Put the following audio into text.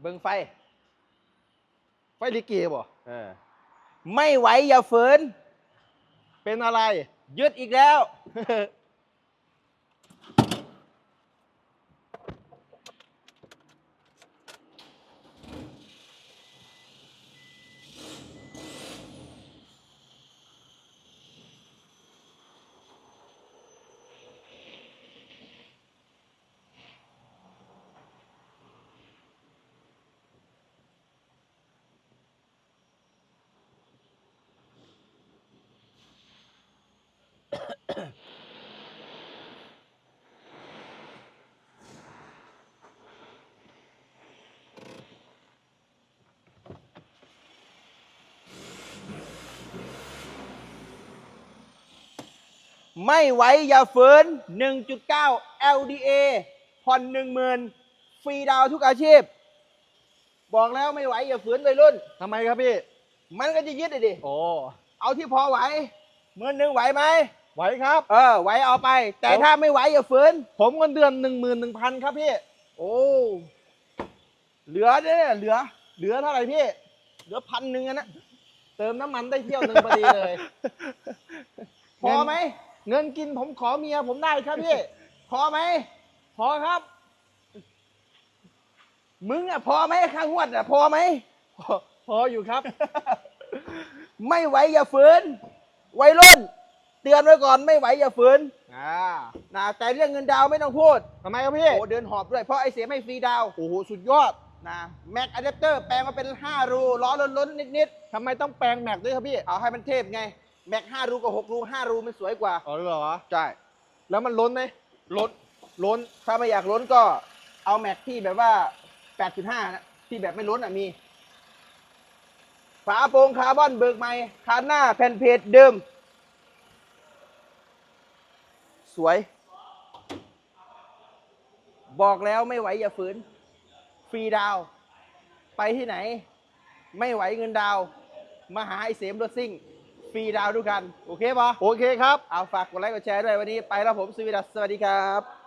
เบิ่งไฟ ไฟลิเกบ่เออไม่ไหวอย่าฝืน เป็นอะไร ยึดอีกแล้ว ไม่ไหวอย่าฝืน 1.9 LDA ผ่อน10,000 ฟรีดาวน์ทุกอาชีพ บอกแล้วไม่ไหวอย่าฝืนวัยรุ่น ทำไมครับพี่ มันก็จะยึดเลยดิ โอ้ เอาที่พอไหวหมื่นหนึ่งไหวไหม ไหวครับ เออ ไหวเอาไป แต่โอ้ถ้าไม่ไหวอย่าฝืน ผมเงินเดือนหนึ่งหมื่นหนึ่งพันครับพี่ โอ้ เหลือเนี่ยเหลือ เหลือเท่าไหร่พี่ เหลือพันหนึ่งอะนะ เติมน้ำมันได้เที่ยวหนึ่งพอดีเลย พอไหม เงินกินผมขอเมียผมได้ครับพี่ พอไหม พอครับ มึงอะพอไหมค่างวดอะพอไหมพอพออยู่ครับ ไม่ไหวอย่าฝืนวัยรุ่น เตือนไว้ก่อนไม่ไหวอย่าฝืนอ่านะแต่เรื่องเงินดาวน์ไม่ต้องพูดทำไมครับพี่โอ้เดินหอบด้วยเพราะไอเสียไม่ฟรีดาวน์โอ้โหสุดยอดนะแม็กอะแดปเตอร์แปลงมาเป็น 5 รูล้อล้นๆนิดทำไมต้องแปลงแม็กด้วยครับพี่ๆเอาให้มันเทพไง แม็ก5รูกับ6รู5รูมันสวยกว่าอ๋อเหรอใช่แล้วมันล้นไหมล้นล้นถ้าไม่อยากล้นก็เอาแม็กที่แบบว่า8.5นะที่แบบไม่ล้นอะมี ฝาโปรงคาร์บอนเบิกใหม่คานหน้าแผ่นเพจเดิม สวย บอกแล้วไม่ไหวอย่าฝืน ฟรีดาวน์ไปที่ไหน ไม่ไหวเงินดาวน์มาหาไอเสมรถซิ่ง ฟรีดาวน์ด้วยกัน โอเคปะโอเคครับ เอาฝากกดไลค์กดแชร์ด้วยวันนี้ไปแล้วผมสวีดัสสวัสดีครับ